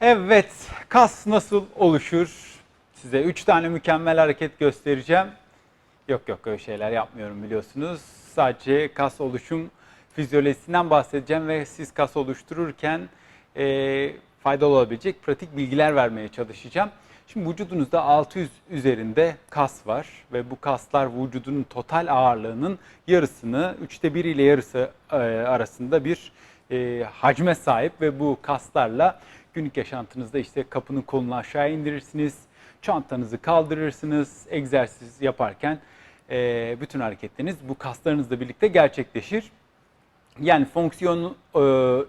Evet, kas nasıl oluşur? Size 3 tane mükemmel hareket göstereceğim. Yok yok öyle şeyler yapmıyorum biliyorsunuz. Sadece kas oluşum fizyolojisinden bahsedeceğim ve siz kas oluştururken e, faydalı olabilecek pratik bilgiler vermeye çalışacağım. Şimdi vücudunuzda 600 üzerinde kas var ve bu kaslar vücudun total ağırlığının yarısını, üçte bir ile yarısı e, arasında bir e, hacme sahip ve bu kaslarla günlük yaşantınızda işte kapının kolunu aşağı indirirsiniz, çantanızı kaldırırsınız, egzersiz yaparken e, bütün hareketleriniz bu kaslarınızla birlikte gerçekleşir. Yani fonksiyon e,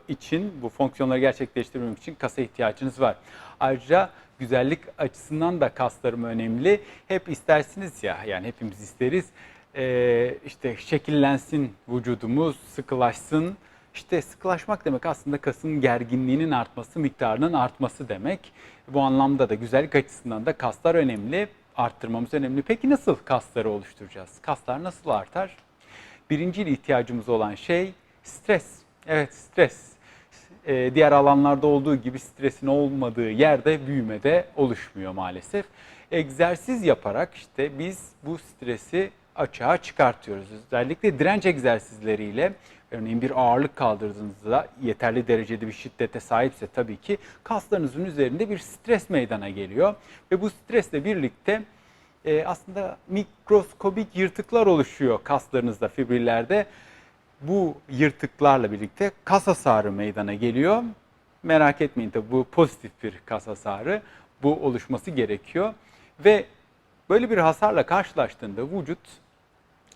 için, bu fonksiyonları gerçekleştirmek için kasa ihtiyacınız var. Ayrıca güzellik açısından da kaslarım önemli. Hep istersiniz ya, yani hepimiz isteriz. E, işte şekillensin vücudumuz, sıkılaşsın. İşte sıkılaşmak demek aslında kasın gerginliğinin artması, miktarının artması demek. Bu anlamda da güzellik açısından da kaslar önemli, arttırmamız önemli. Peki nasıl kasları oluşturacağız? Kaslar nasıl artar? Birinci ihtiyacımız olan şey stres. Evet stres. Ee, diğer alanlarda olduğu gibi stresin olmadığı yerde büyümede oluşmuyor maalesef. Egzersiz yaparak işte biz bu stresi açığa çıkartıyoruz. Özellikle direnç egzersizleriyle örneğin bir ağırlık kaldırdığınızda yeterli derecede bir şiddete sahipse tabii ki kaslarınızın üzerinde bir stres meydana geliyor. Ve bu stresle birlikte e, aslında mikroskobik yırtıklar oluşuyor kaslarınızda, fibrillerde. Bu yırtıklarla birlikte kas hasarı meydana geliyor. Merak etmeyin tabii bu pozitif bir kas hasarı. Bu oluşması gerekiyor. Ve böyle bir hasarla karşılaştığında vücut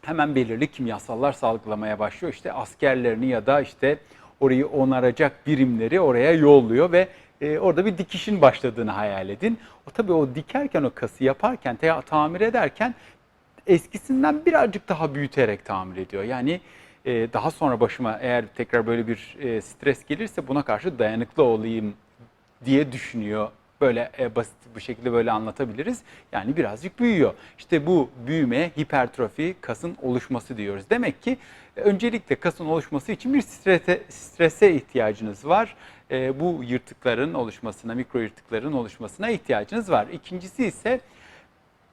hemen belirli kimyasallar salgılamaya başlıyor. İşte askerlerini ya da işte orayı onaracak birimleri oraya yolluyor ve e, orada bir dikişin başladığını hayal edin. O tabii o dikerken o kası yaparken, te- tamir ederken eskisinden birazcık daha büyüterek tamir ediyor. Yani e, daha sonra başıma eğer tekrar böyle bir e, stres gelirse buna karşı dayanıklı olayım diye düşünüyor. Böyle e, basit bir şekilde böyle anlatabiliriz. Yani birazcık büyüyor. İşte bu büyüme, hipertrofi, kasın oluşması diyoruz. Demek ki e, öncelikle kasın oluşması için bir strese, strese ihtiyacınız var. E, bu yırtıkların oluşmasına, mikro yırtıkların oluşmasına ihtiyacınız var. İkincisi ise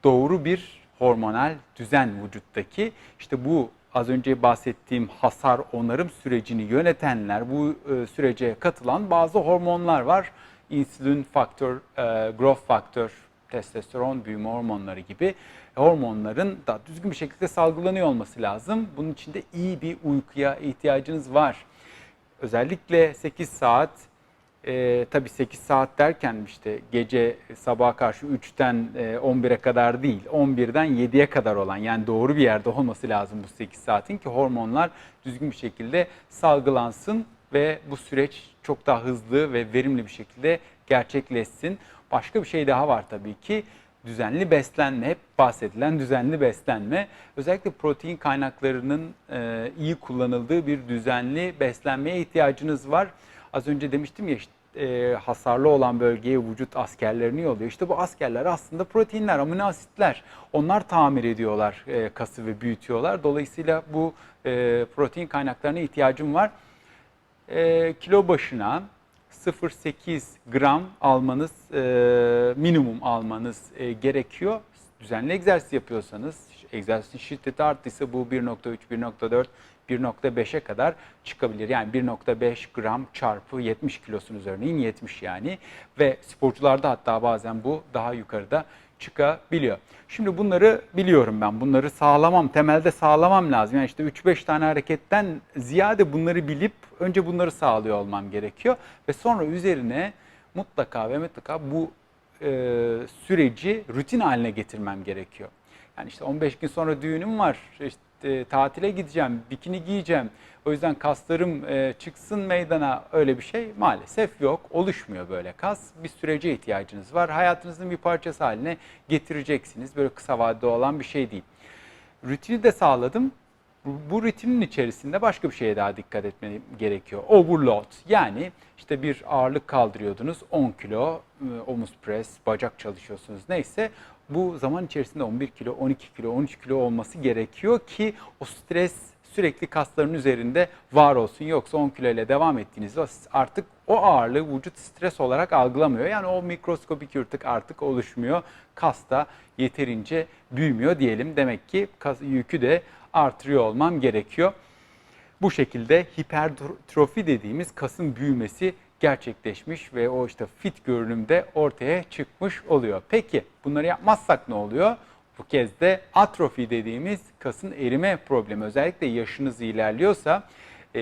doğru bir hormonal düzen vücuttaki. İşte bu az önce bahsettiğim hasar onarım sürecini yönetenler, bu e, sürece katılan bazı hormonlar var. İnsülin faktör, e, growth faktör, testosteron, büyüme hormonları gibi hormonların da düzgün bir şekilde salgılanıyor olması lazım. Bunun için de iyi bir uykuya ihtiyacınız var. Özellikle 8 saat e, tabii 8 saat derken işte gece sabaha karşı 3'ten e, 11'e kadar değil 11'den 7'ye kadar olan yani doğru bir yerde olması lazım bu 8 saatin ki hormonlar düzgün bir şekilde salgılansın ve bu süreç çok daha hızlı ve verimli bir şekilde gerçekleşsin. Başka bir şey daha var tabii ki düzenli beslenme, hep bahsedilen düzenli beslenme. Özellikle protein kaynaklarının e, iyi kullanıldığı bir düzenli beslenmeye ihtiyacınız var. Az önce demiştim ya işte, e, hasarlı olan bölgeye vücut askerlerini yolluyor. İşte bu askerler aslında proteinler, amino asitler. Onlar tamir ediyorlar e, kası ve büyütüyorlar. Dolayısıyla bu e, protein kaynaklarına ihtiyacım var. E, kilo başına 0.8 gram almanız, e, minimum almanız e, gerekiyor. Düzenli egzersiz yapıyorsanız, egzersizin şiddeti arttıysa bu 1.3, 1.4, 1.5'e kadar çıkabilir. Yani 1.5 gram çarpı 70 kilosunuz örneğin 70 yani. Ve sporcularda hatta bazen bu daha yukarıda çıkabiliyor. Şimdi bunları biliyorum ben. Bunları sağlamam, temelde sağlamam lazım. Yani işte 3-5 tane hareketten ziyade bunları bilip önce bunları sağlıyor olmam gerekiyor. Ve sonra üzerine mutlaka ve mutlaka bu e, süreci rutin haline getirmem gerekiyor. Yani işte 15 gün sonra düğünüm var. İşte e, tatile gideceğim, bikini giyeceğim. O yüzden kaslarım e, çıksın meydana öyle bir şey maalesef yok. Oluşmuyor böyle kas. Bir sürece ihtiyacınız var. Hayatınızın bir parçası haline getireceksiniz. Böyle kısa vadede olan bir şey değil. Rutini de sağladım. Bu, rutinin içerisinde başka bir şeye daha dikkat etmem gerekiyor. Overload yani işte bir ağırlık kaldırıyordunuz 10 kilo e, omuz pres, bacak çalışıyorsunuz neyse bu zaman içerisinde 11 kilo, 12 kilo, 13 kilo olması gerekiyor ki o stres sürekli kasların üzerinde var olsun. Yoksa 10 kilo ile devam ettiğinizde artık o ağırlığı vücut stres olarak algılamıyor. Yani o mikroskopik yırtık artık oluşmuyor. Kas da yeterince büyümüyor diyelim. Demek ki kas yükü de artırıyor olmam gerekiyor. Bu şekilde hipertrofi dediğimiz kasın büyümesi gerçekleşmiş ve o işte fit görünümde ortaya çıkmış oluyor. Peki bunları yapmazsak ne oluyor? Bu kez de atrofi dediğimiz kasın erime problemi özellikle yaşınız ilerliyorsa e,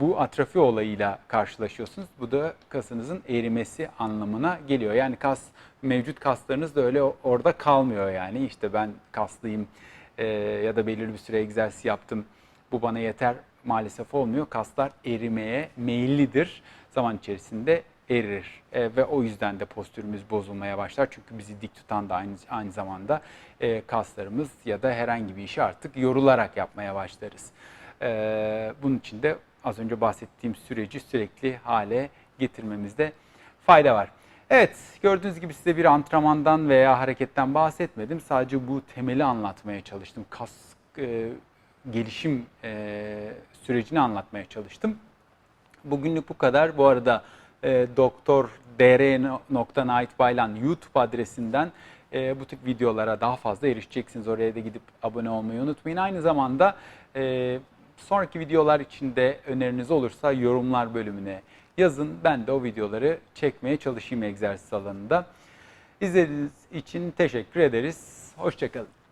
bu atrofi olayıyla karşılaşıyorsunuz. Bu da kasınızın erimesi anlamına geliyor. Yani kas mevcut kaslarınız da öyle orada kalmıyor yani. İşte ben kaslıyım e, ya da belirli bir süre egzersiz yaptım bu bana yeter maalesef olmuyor. Kaslar erimeye meyillidir. Zaman içerisinde erir E, ve o yüzden de postürümüz bozulmaya başlar. Çünkü bizi dik tutan da aynı, aynı zamanda e, kaslarımız ya da herhangi bir işi artık yorularak yapmaya başlarız. E, bunun için de az önce bahsettiğim süreci sürekli hale getirmemizde fayda var. Evet gördüğünüz gibi size bir antrenmandan veya hareketten bahsetmedim. Sadece bu temeli anlatmaya çalıştım. Kas e, gelişim e, sürecini anlatmaya çalıştım. Bugünlük bu kadar. Bu arada e, Doktor dr.naitbaylan YouTube adresinden e, bu tip videolara daha fazla erişeceksiniz. Oraya da gidip abone olmayı unutmayın. Aynı zamanda e, sonraki videolar için de öneriniz olursa yorumlar bölümüne yazın. Ben de o videoları çekmeye çalışayım egzersiz alanında. İzlediğiniz için teşekkür ederiz. Hoşçakalın.